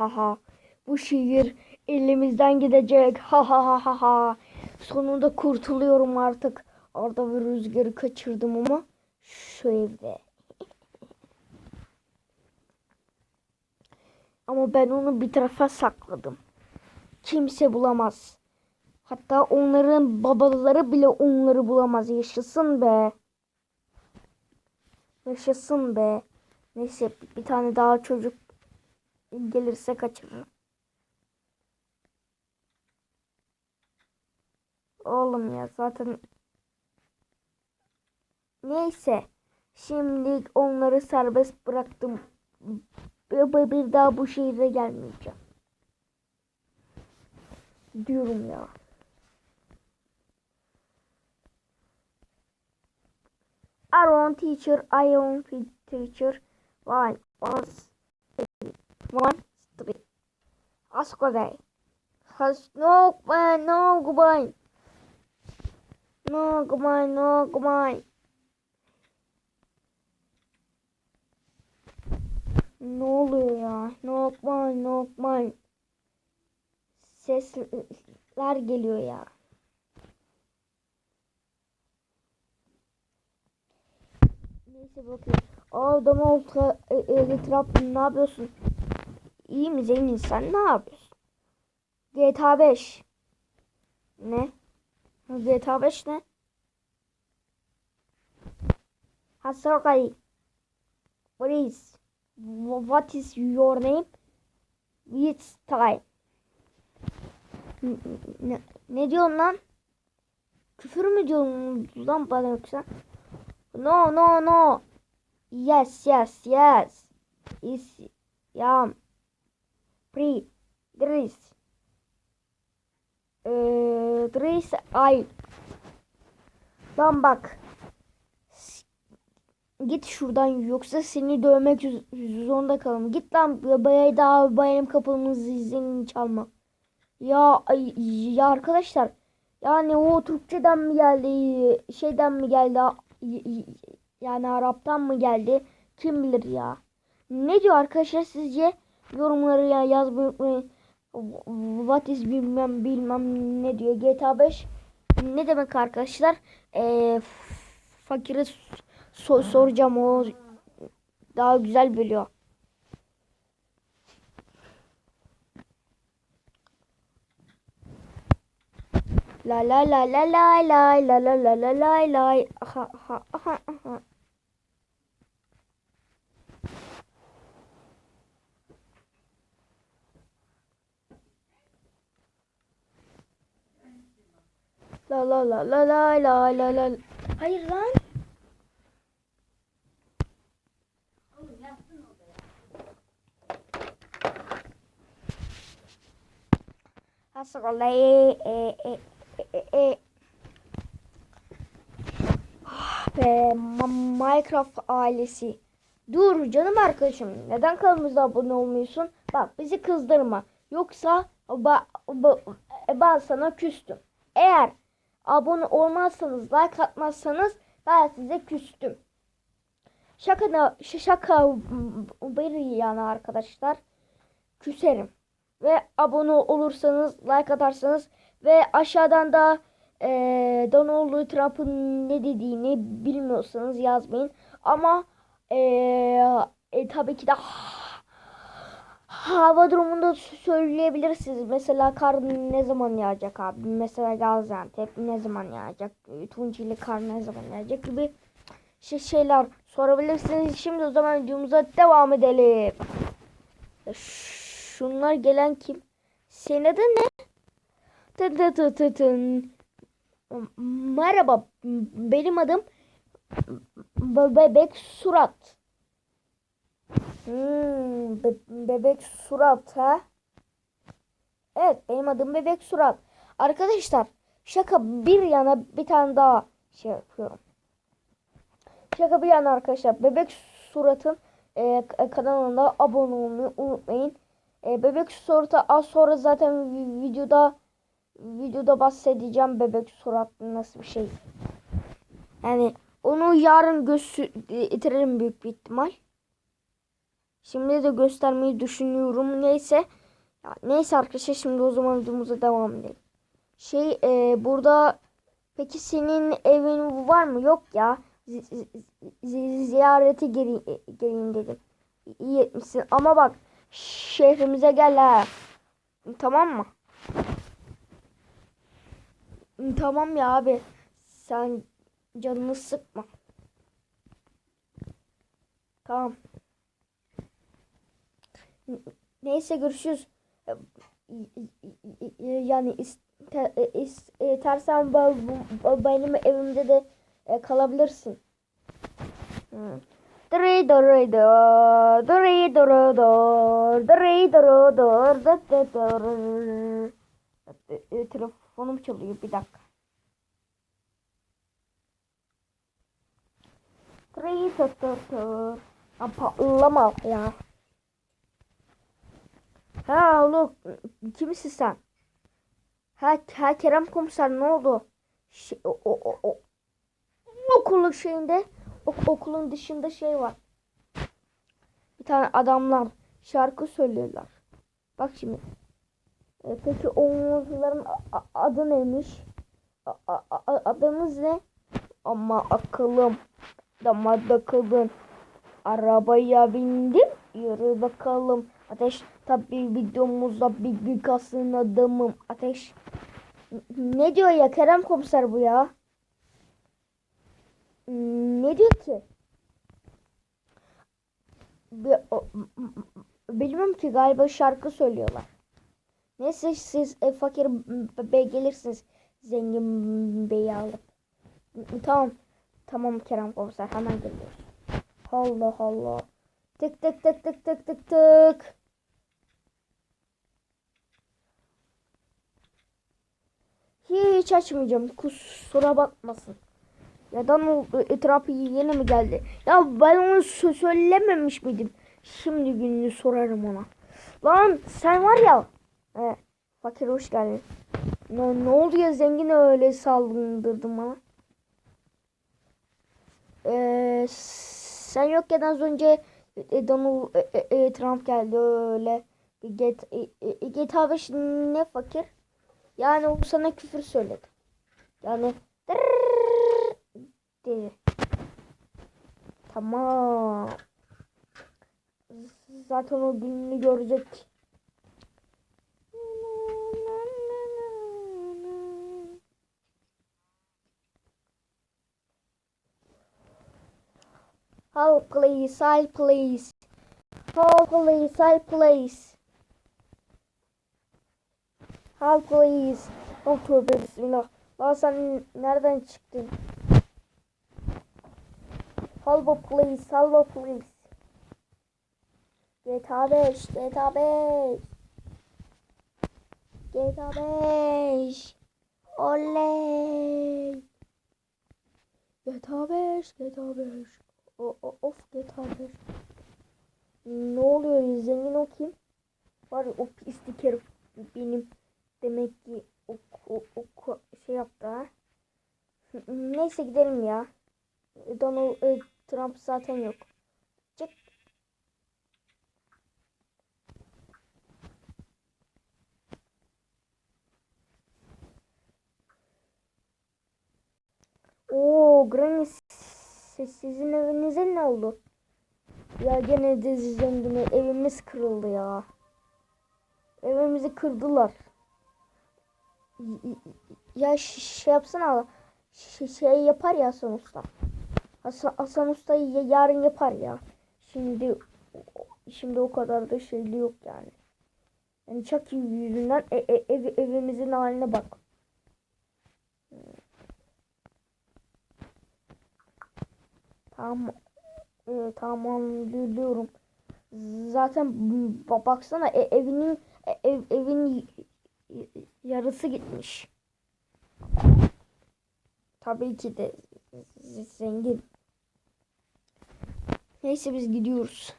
ha ha. Bu şehir elimizden gidecek. Ha ha ha ha ha. Sonunda kurtuluyorum artık. Arda ve Rüzgar'ı kaçırdım ama şu evde. Ama ben onu bir tarafa sakladım. Kimse bulamaz. Hatta onların babaları bile onları bulamaz. Yaşasın be. Yaşasın be. Neyse bir tane daha çocuk gelirse kaçırırım. Oğlum ya zaten neyse şimdi onları serbest bıraktım. Bir, daha bu şehire gelmeyeceğim. Diyorum ya. I want teacher, I want teacher. One, one, one, three. Ask I. Has no, man, no, goodbye. No, goodbye, no, goodbye. Ne oluyor ya? Nokman, nokman. Sesler geliyor ya. Neyse bakayım. Aa Donald e, e, Trump ne yapıyorsun? İyi mi zengin sen ne yapıyorsun? GTA 5. Ne? GTA 5 ne? Hasakay. What is? What is your name? It's time. Ne, ne diyorsun lan? Küfür mü diyorsun lan bana yoksa? No no no. Yes yes yes. Is yam. Dris. Eee Dris ay. Lan bak. Git şuradan yoksa seni dövmek zorunda kalırım. Git lan bayayı daha bayram kapımızı zilini çalma. Ya ya arkadaşlar yani o Türkçeden mi geldi şeyden mi geldi yani Arap'tan mı geldi kim bilir ya. Ne diyor arkadaşlar sizce yorumları ya yazmayı unutmayın. What is bilmem bilmem ne diyor GTA 5 ne demek arkadaşlar Eee fakire so- soracağım o daha güzel biliyor. La la la la la la la la la la la la ha ha ha ha La la la la la la la la Hayır lan. Hasıkala e e e e e ve Ma- Minecraft ailesi. Dur canım arkadaşım. Neden kanalımıza abone olmuyorsun? Bak bizi kızdırma. Yoksa ba, ba, ben sana küstüm. Eğer abone olmazsanız, like atmazsanız ben size küstüm. Şaka şaka bir yani arkadaşlar. Küserim. Ve abone olursanız, like atarsanız ve aşağıdan da eee Donald Trump'ın ne dediğini bilmiyorsanız yazmayın. Ama eee e, tabii ki de hava durumunda söyleyebilirsiniz. Mesela kar ne zaman yağacak abi? Mesela Gaziantep ne zaman yağacak? Tunceli kar ne zaman yağacak gibi şey şeyler sorabilirsiniz. Şimdi o zaman videomuza devam edelim. Şunlar gelen kim? Adın ne? Tın tın tın tın tın. Merhaba, benim adım Be- Bebek Surat. Hmm, be- bebek Surat ha? Evet, benim adım Bebek Surat. Arkadaşlar, şaka bir yana bir tane daha şey yapıyorum. Şaka bir yana arkadaşlar, Bebek Surat'ın e, kanalına abone olmayı unutmayın. E, bebek Surat'a az sonra zaten vi- videoda videoda bahsedeceğim bebek surat nasıl bir şey. Yani onu yarın götürürüm büyük bir ihtimal. Şimdi de göstermeyi düşünüyorum. Neyse. Ya, neyse arkadaşlar şimdi o zaman videomuza devam edelim. Şey e, burada peki senin evin var mı? Yok ya. Z- ziyarete geleyim, geleyim dedim. İyi etmişsin. Ama bak şehrimize gel ha. Tamam mı? Tamam ya abi. Sen canını sıkma. Tamam. Neyse görüşürüz. Yani iste, istersen ben- bu- benim evimde de e, kalabilirsin. Hı. Dırıy dırıy dır, dırıy dırı dır, dırıy dırı dır, dı dı dır. E, Telefonum çalıyor bir dakika. Dırıy dır dır dır. Patlama ya. Ha oğlum kimsin sen? Ha, ha Kerem komiser ne oldu? Şey, o, o, o. Okulun şeyinde ok, okulun dışında şey var. Bir tane adamlar şarkı söylüyorlar. Bak şimdi. E, peki onların adı neymiş? A- a- a- adınız ne? Ama akıllım. Dama takıldın. Arabaya bindim. Yürü bakalım. Ateş tabi videomuzda bir Bikas'ın adamım. Ateş. Ne diyor ya Kerem komiser bu ya? Ne diyor ki? Bir, bilmiyorum ki galiba şarkı söylüyorlar. Neyse siz e, fakir bey gelirsiniz. Zengin beyi alıp. Tamam. Tamam Kerem komiser hemen geliyoruz. Allah Allah. Tık tık tık tık tık tık tık. Hiç açmayacağım. Kusura bakmasın. Neden oldu? Etrafı yeni mi geldi? Ya ben onu sö- söylememiş miydim? Şimdi gününü sorarım ona. Lan sen var ya. He, fakir hoş geldin. Ne, ne oldu ya zengin öyle saldırdın bana? Ee, sen yokken az önce e, Donald e, e, e, Trump geldi öyle. Get, e, e, GTA 5 ne fakir? Yani o sana küfür söyledi. Yani dedi. Tamam. Zaten o gününü görecek. Help please, help please. Help please, help please. Please. Oh tövbe bismillah. Lan sen nereden çıktın? Help please, help please. GTA 5, GTA 5. GTA 5. Oley. GTA 5, GTA 5. O, o, of GTA 5. Ne oluyor zengin o kim? Var ya o pislik herif benim demek ki o, o, o şey yaptı ha. Neyse gidelim ya. Donald e, Trump zaten yok. Çık. Oo Granny siz- sizin evinize ne oldu? Ya gene de zengini evimiz kırıldı ya. Evimizi kırdılar. Ya şey yapsana ş- şey yapar ya Hasan Usta. Hasan, Hasan Usta ya- yarın yapar ya. Şimdi şimdi o kadar da şeyli yok yani. Yani Chucky yüzünden e- e- ev, evimizin haline bak. Tamam. Ee, tamam biliyorum. Zaten ba- baksana e- evinin e- ev, evin yarısı gitmiş. Tabii ki de zengin. Neyse biz gidiyoruz.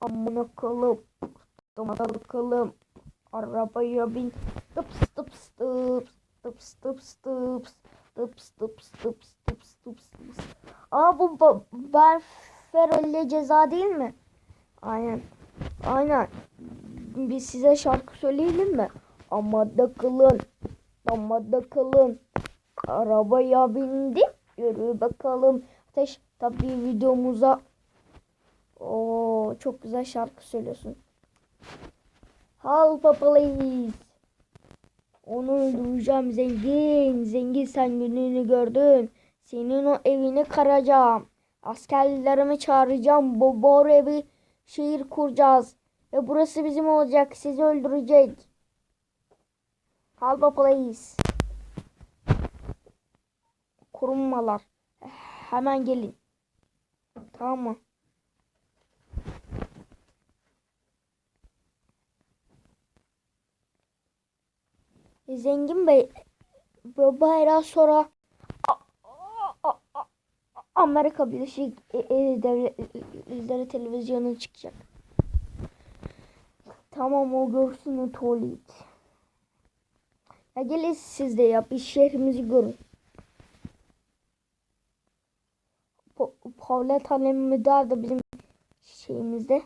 Amına koyayım. Amına koyayım. Arabaya bin. Tıps tıps tıps. Tıps tıps tıps. Tıps tıps tıps tıps tıps tıps. Aa bu ba- ben Fero ile ceza değil mi? Aynen. Aynen. Biz size şarkı söyleyelim mi? Ama da kılın. Ama da kılın. Arabaya bindim. Yürü bakalım. Ateş tabii videomuza. Oo çok güzel şarkı söylüyorsun. Help please. Onu öldüreceğim zengin. Zengin sen gününü gördün. Senin o evini karacağım. Askerlerimi çağıracağım. Bobor evi şehir kuracağız. Ve burası bizim olacak. Sizi öldürecek. Help please. Korunmalar. Hemen gelin. Tamam mı? Zengin Bey bayrağı sonra Amerika Birleşik E- E- Devletleri televizyonu çıkacak. Tamam o görsün o tuvalet. Ya gelin siz de yap. Bir şehrimizi görün. Pa Paulette Hanım'da da bizim şeyimizde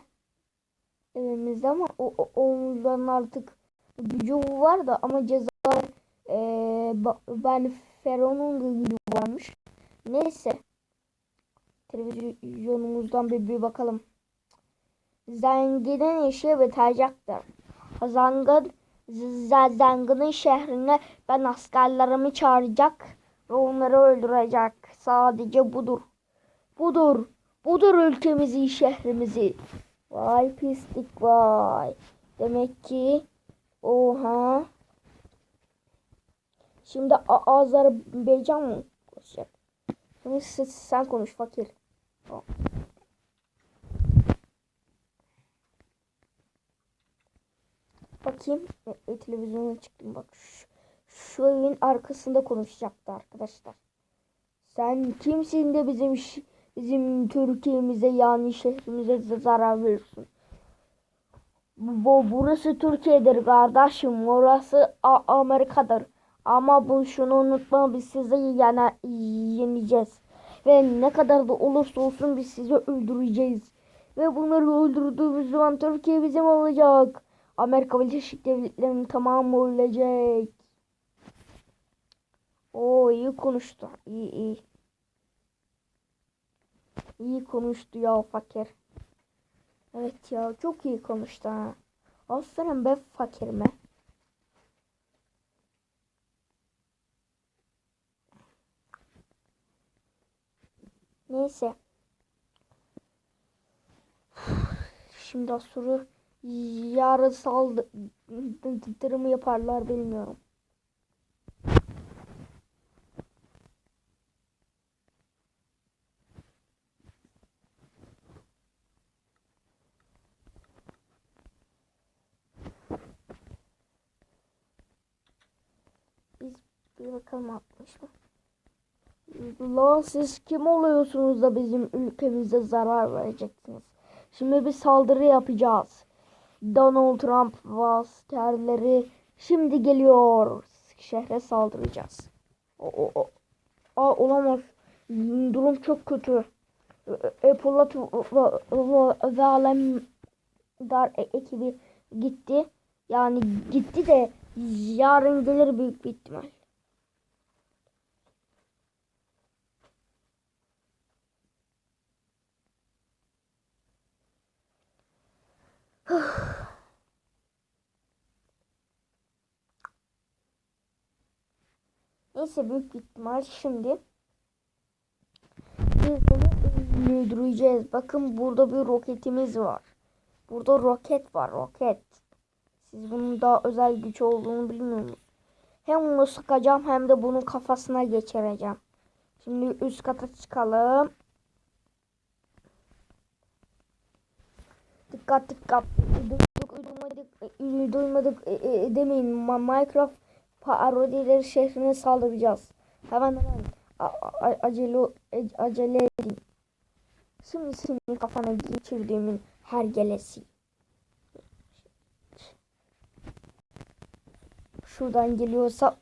evimizde ama o, o onların artık gücü var da ama ceza e, ben Fero'nun gücü varmış. Neyse. Televizyonumuzdan bir, bir bakalım. Zenginin işi bitecektir. Zengin, z- zenginin şehrine ben askerlerimi çağıracak ve onları öldürecek. Sadece budur. Budur. Budur ülkemizi, şehrimizi. Vay pislik vay. Demek ki oha. Şimdi Azerbaycan mı konuşacak? Şimdi sen, sen konuş fakir. Bakayım. E, e, televizyona çıktım bak. Şu, şu evin arkasında konuşacaktı arkadaşlar. Sen kimsin de bizim bizim Türkiye'mize yani şehrimize zarar veriyorsun? Bu burası Türkiye'dir kardeşim. Orası A- Amerika'dır. Ama bu şunu unutma biz sizi yana yeneceğiz. Ve ne kadar da olursa olsun biz sizi öldüreceğiz. Ve bunları öldürdüğümüz zaman Türkiye bizim olacak. Amerika Birleşik Devletleri'nin tamamı ölecek. Oo iyi konuştu. İyi iyi. İyi konuştu ya fakir. Evet ya çok iyi konuştu ha. Aferin be fakirime. Neyse. Şimdi Asur'u yarın saldırımı yaparlar bilmiyorum. Biz bir bakalım atmış mı? Lan siz kim oluyorsunuz da bizim ülkemize zarar vereceksiniz? Şimdi bir saldırı yapacağız. Donald Trump askerleri şimdi geliyor. Şehre saldıracağız. O, o, o. Aa, olamaz. Durum çok kötü. Epolot ve Alemdar e- ekibi gitti. Yani gitti de yarın gelir büyük bir ihtimal. Neyse büyük ihtimal şimdi biz bunu öldüreceğiz. Bakın burada bir roketimiz var. Burada roket var roket. Siz bunun daha özel güç olduğunu bilmiyorsunuz. Hem onu sıkacağım hem de bunun kafasına geçireceğim. Şimdi üst kata çıkalım. Dikkat dikkat. Duyduk, duymadık, duymadık e, e, demeyin. Minecraft parodileri şehrine saldıracağız. Hemen hemen A- e- acele edin. Şimdi senin kafana geçirdiğimin her gelesi. Şuradan geliyorsa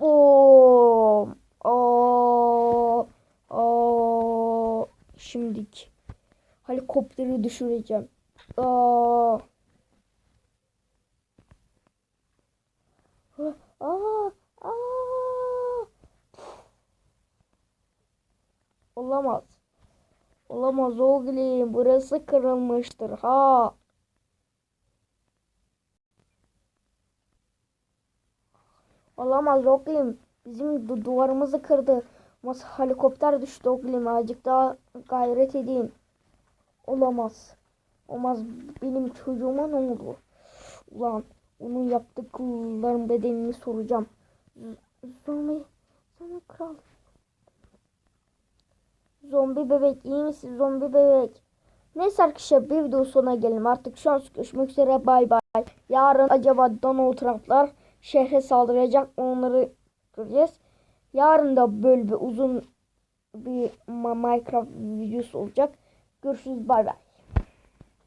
Boom. Oo. Oo. şimdilik. Helikopteri düşüreceğim. Aa. Aa. Olamaz. Olamaz oğlum. Burası kırılmıştır. Ha. Olamaz oğlum. Bizim du- duvarımızı kırdı. Mas helikopter düştü oğlum. Azıcık daha gayret edin. Olamaz. Olmaz. Benim çocuğuma ne oldu? Ulan onun yaptıklarının bedelini soracağım. Zombi. Zombi kral. Zombi bebek iyi misin zombi bebek? Neyse arkadaşlar bir video sonuna gelelim. Artık şu an görüşmek üzere bay bay. Yarın acaba Donald Trump'lar şehre saldıracak mı onları göreceğiz. Yarın da böyle bir uzun bir Minecraft videosu olacak. Görüşürüz bay bay.